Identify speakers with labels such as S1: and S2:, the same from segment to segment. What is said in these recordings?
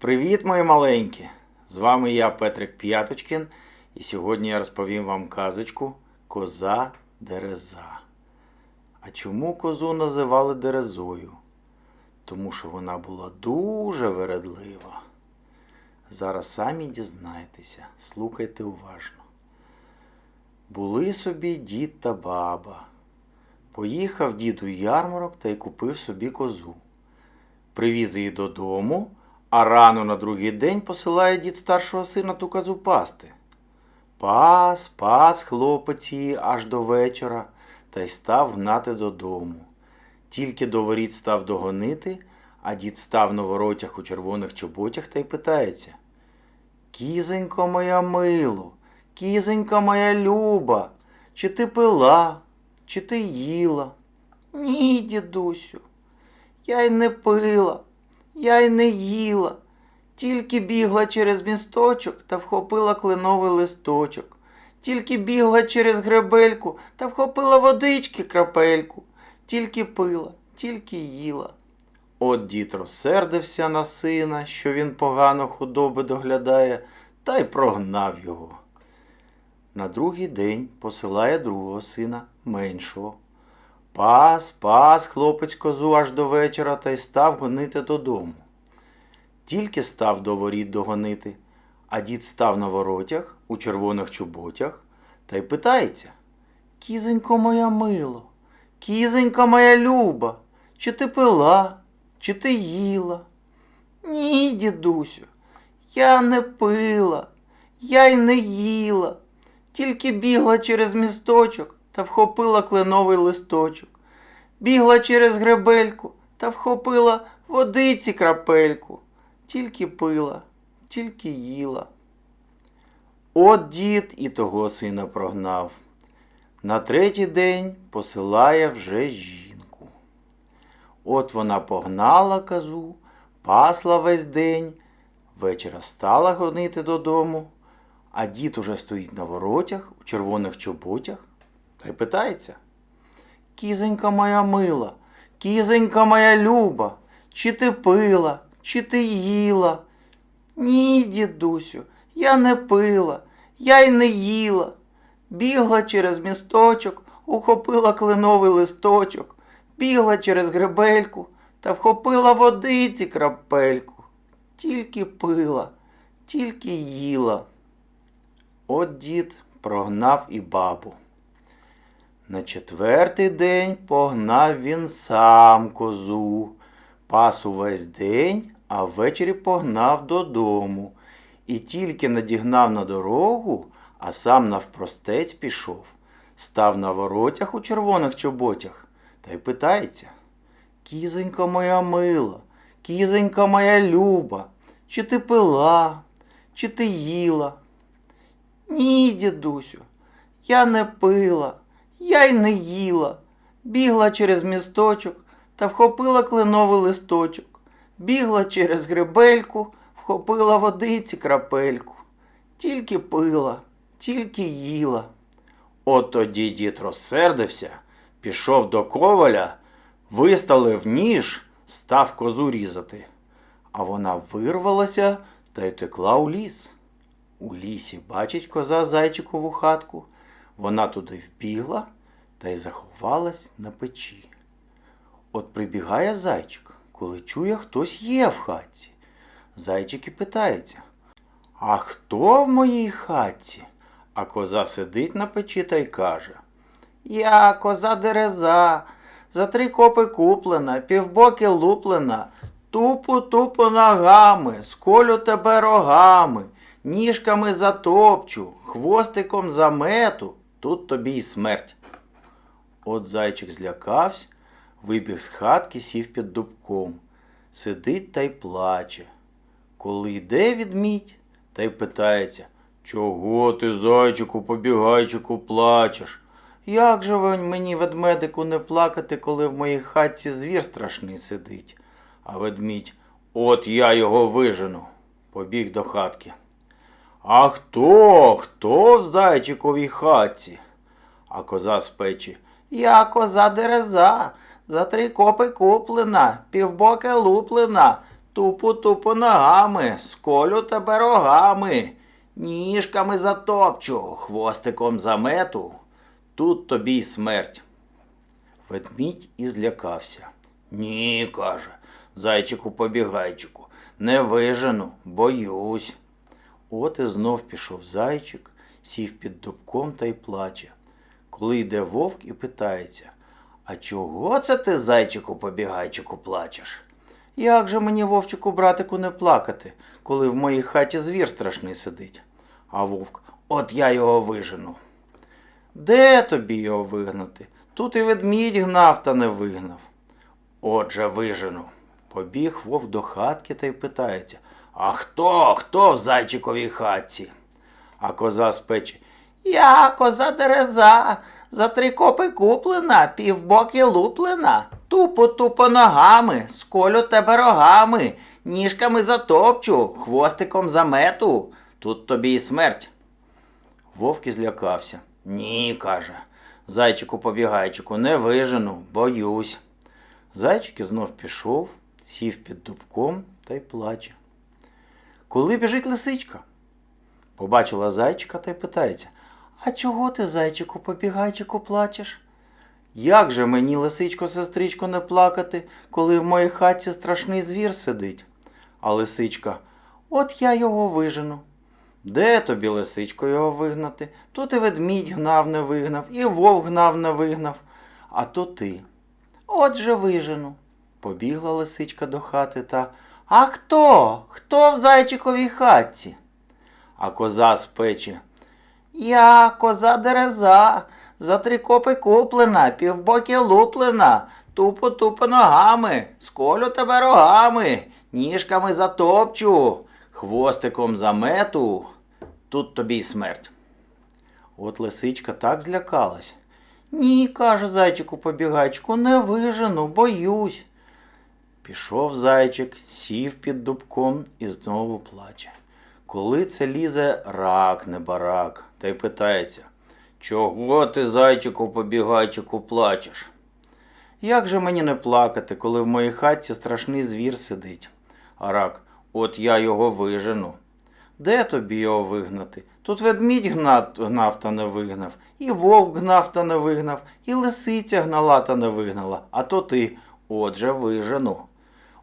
S1: Привіт, мої маленькі! З вами я, Петрик П'яточкін, і сьогодні я розповім вам казочку Коза Дереза. А чому козу називали Дерезою? Тому що вона була дуже вередлива. Зараз самі дізнаєтеся, слухайте уважно. Були собі дід та баба. Поїхав дід у ярмарок та й купив собі козу. Привіз її додому, а рано на другий день посилає дід старшого сина ту козу пасти. Пас, пас хлопець її аж до вечора та й став гнати додому. Тільки до воріт став догонити, а дід став на воротях у червоних чоботях та й питається. Кізонько моя мило, кізонька моя люба, чи ти пила, чи ти їла? Ні, дідусю, я й не пила, я й не їла, тільки бігла через місточок та вхопила кленовий листочок, тільки бігла через гребельку та вхопила водички крапельку, тільки пила, тільки їла. От дід розсердився на сина, що він погано худоби доглядає, та й прогнав його. На другий день посилає другого сина, меншого. Пас, пас, хлопець козу аж до вечора та й став гонити додому. Тільки став до воріт догонити, а дід став на воротях у червоних чоботях та й питається. Кізонько моя мило, кізонька моя люба, чи ти пила, чи ти їла? Ні, дідусю, я не пила, я й не їла, тільки бігла через місточок та вхопила кленовий листочок. Бігла через гребельку та вхопила водиці крапельку. Тільки пила, тільки їла. От дід і того сина прогнав. На третій день посилає вже жінку. От вона погнала козу, пасла весь день, вечора стала гонити додому, а дід уже стоїть на воротях у червоних чоботях та й питається. Кізонька моя мила, кізонька моя люба, чи ти пила, чи ти їла? Ні, дідусю, я не пила, я й не їла. Бігла через місточок, ухопила кленовий листочок, бігла через гребельку та вхопила водиці крапельку. Тільки пила, тільки їла. От дід прогнав і бабу. На четвертий день погнав він сам козу, пас увесь день, а ввечері погнав додому. І тільки надігнав на дорогу, а сам навпростець пішов, став на воротях у червоних чоботях та й питається. Кізонька моя мила, кізонька моя люба, чи ти пила, чи ти їла? Ні, дідусю, я не пила, я й не їла. Бігла через місточок та вхопила кленовий листочок. Бігла через гребельку, вхопила водиці крапельку. Тільки пила, тільки їла. От тоді дід розсердився, пішов до коваля, виставив ніж, став козу різати. А вона вирвалася та й текла у ліс. У лісі бачить коза зайчикову хатку. Вона туди вбігла та й заховалась на печі. От прибігає зайчик, коли чує, хтось є в хатці. Зайчик і питається, а хто в моїй хатці? А коза сидить на печі та й каже Я коза дереза, за три копи куплена, півбоки луплена, тупу тупу ногами, сколю тебе рогами, ніжками затопчу, хвостиком замету, тут тобі й смерть. От зайчик злякався, вибіг з хатки, сів під дубком, сидить та й плаче. Коли йде відмідь, та й питається, чого ти, зайчику, побігайчику, плачеш? Як же мені, ведмедику, не плакати, коли в моїй хатці звір страшний сидить? А ведмідь, от я його вижену, побіг до хатки. А хто? Хто в зайчиковій хатці? А коза з печі. Я коза дереза, за три копи куплена, півбока луплена, Тупо тупо ногами, сколю тебе рогами, ніжками затопчу, хвостиком замету. Тут тобі й смерть. Ведмідь і злякався. Ні, каже, зайчику побігайчику, не вижену, боюсь. От і знов пішов зайчик, сів під дубком та й плаче. Коли йде вовк і питається, а чого це ти, зайчику побігайчику, плачеш? Як же мені, вовчику, братику, не плакати, коли в моїй хаті звір страшний сидить? А вовк, от я його вижену. Де тобі його вигнати? Тут і ведмідь гнав та не вигнав. Отже, вижену. Побіг вовк до хатки та й питається: А хто? Хто в зайчиковій хатці? А коза з печі. Я коза дереза, за три копи куплена, півбоки луплена, тупо тупо ногами, сколю тебе рогами, ніжками затопчу, хвостиком замету. Тут тобі і смерть. Вовк і злякався. Ні, каже. Зайчику побігайчику, не вижену, боюсь. Зайчик знов пішов, сів під дубком та й плаче. Коли біжить лисичка? Побачила зайчика та й питається: А чого ти, зайчику, побігайчику, плачеш? Як же мені, лисичко, сестричко, не плакати, коли в моїй хатці страшний звір сидить? А лисичка, от я його вижену. Де тобі, лисичко, його вигнати? Тут і ведмідь гнав не вигнав, і вовк гнав не вигнав, а то ти. Отже вижену. Побігла лисичка до хати та. А хто? Хто в зайчиковій хатці? А коза з печі. Я коза дереза, за три копи куплена, півбоки луплена, тупо тупо ногами, сколю тебе рогами, ніжками затопчу, хвостиком замету. Тут тобі й смерть. От лисичка так злякалась. Ні, каже зайчику побігайчику, не вижену, боюсь. Пішов зайчик, сів під дубком і знову плаче. Коли це лізе рак, не барак, та й питається, чого ти, зайчику побігайчику, плачеш? Як же мені не плакати, коли в моїй хатці страшний звір сидить? А рак, от я його вижену. Де тобі його вигнати? Тут ведмідь гнав, та не вигнав, і вовк гнав та не вигнав, і лисиця гнала та не вигнала, а то ти, отже, вижену.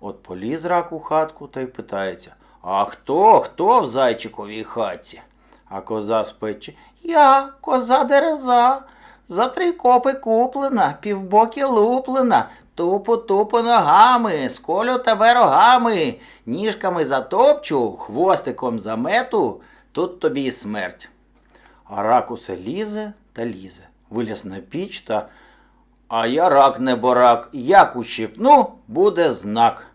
S1: От поліз рак у хатку та й питається, а хто, хто в зайчиковій хатці? А коза з печі, я, коза дереза, за три копи куплена, півбоки луплена, тупо тупо ногами, сколю тебе рогами, ніжками затопчу, хвостиком замету, тут тобі і смерть. А рак усе лізе та лізе, виліз на піч та. А я рак не борак, як ущипну, буде знак.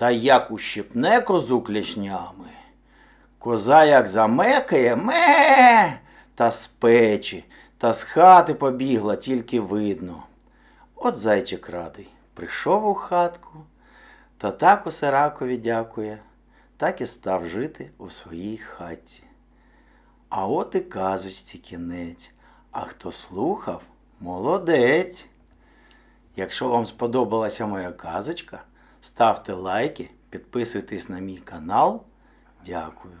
S1: Та як ущипне козу клешнями. Коза як замекає, ме, та з печі, та з хати побігла, тільки видно. От зайчик радий, прийшов у хатку, та так усе ракові дякує, так і став жити у своїй хатці. А от і казочці кінець, а хто слухав, молодець. Якщо вам сподобалася моя казочка, ставте лайки, підписуйтесь на мій канал. Дякую.